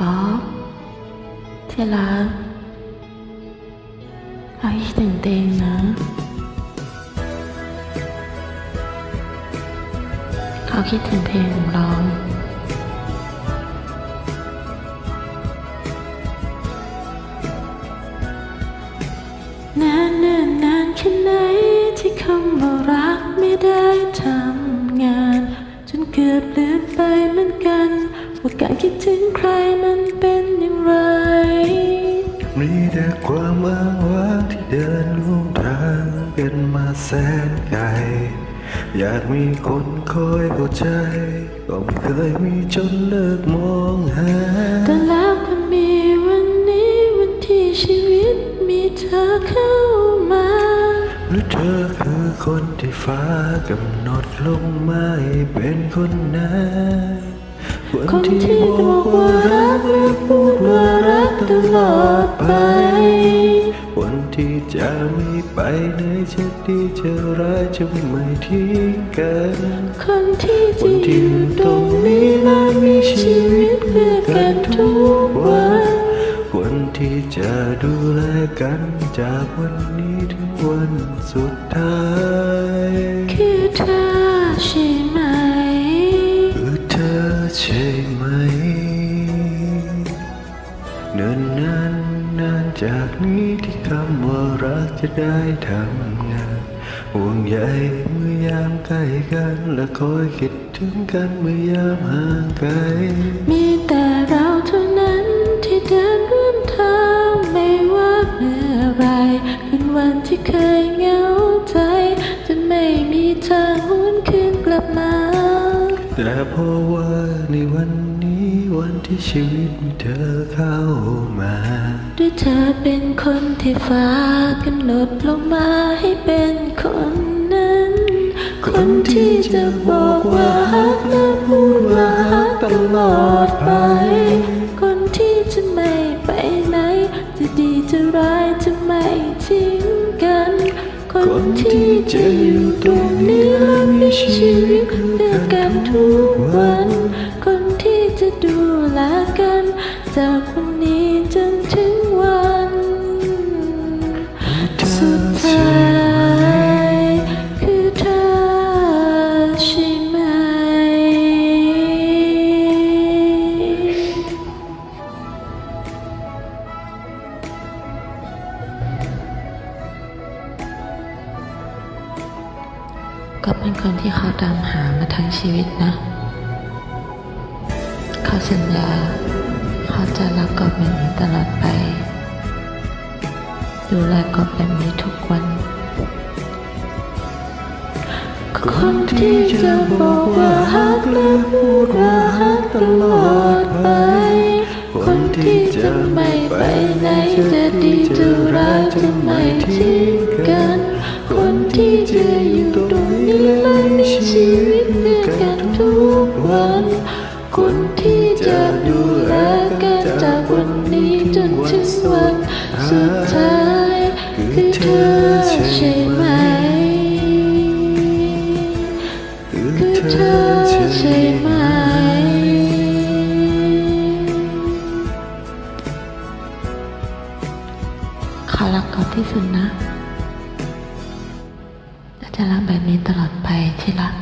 ก๊อฟที่รักเราคิดถึงเตงนะเขาคิดถึงเพลงของเรานานนานนานแค่ไหนที่คำว่ารักไม่ได้ทำ ความอ้างว้างที่เดินร่วมทางกันมาแสนไกล อยากมีคนคอยเข้าใจ ก็ไม่เคยมีจนเลิกมองหาแต่แล้วก็มีวันนี้วันที่ชีวิตมีเธอเข้ามาหรือเธอคือคนที่ฟ้ากำหนดลงมาให้เป็นคนนั้นคนคนที่ที่บบอกอกว่าว่ารัรักกและพูดว่ารักตลอดไปวัน ที่จะไม่ไปไหนจะดีจะร้ายจะไม่ทิ้งกันคนที่คจะนอที่ยู่ตรงนี้นะมีมีชีชีวิตเพื่อกันทุกวันคนที่จะดูแลกันจากวันนี้ถึงวันสุดท้ายคือเธอใช่ไหมคือเธอใช่ไหมเนินนาน นานจากนี้ที่คำว่ารักจะได้ทำงาน ห่วงใยเมื่อยามใกล้กันและคอยคิดถึงกันเมื่อยามห่างไกล มีแต่เราเท่านั้นที่เดินร่วมทางไม่ว่าเมื่อไรเป็นวันที่เคยเหงาใจจนไม่มีทางหวนคืนกลับมา แต่เพราะว่าในวันนี้ วันที่ชีวิตมีเธอเข้ามาด้วยเธอเป็นคนที่ฟ้ากำหนดลงมาให้เป็นคนนั้น คนที่จะบอกว่าฮักและพูดว่าฮักตลอดไป คนที่จะไม่ไปไหน จะดีจะร้ายจะไม่ทิ้งกัน คนที่จะอยู่ตรงนี้และมีชีวิตเพื่กันทุกวัน จากวันนี้จนถึงวันสุดท้ายคือเธอใช่ไหม ก็เป็นคนที่เขาตามหามาทั้งชีวิตนะ เขาสัญญา เขาจะรักกอบแบบนี้ตลอดไป ดูแลกอบแบบนี้ทุกวันคนที่จะบอกว่าฮักและพูดว่าฮักตลอดไป คนที่จะไม่ไปไหนจะดีจะร้ายจะไม่ทิ้งกัน คนที่จะอยู่ตรงนี้และมีชีวิตเพื่อกันทุกวัน คนที่จะดูแลกันจากวันนี้จนถึงวันสุดท้ายคือเธอใช่ไหมคือเธอใช่ไหมขอรักเขาที่สุดนะจะรักแบบนี้ตลอดไปที่รัก